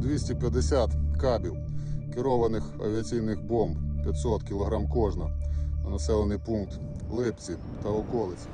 250 кабів керованих авіаційних бомб 500 кг кожна на населений пункт Липці та околиці.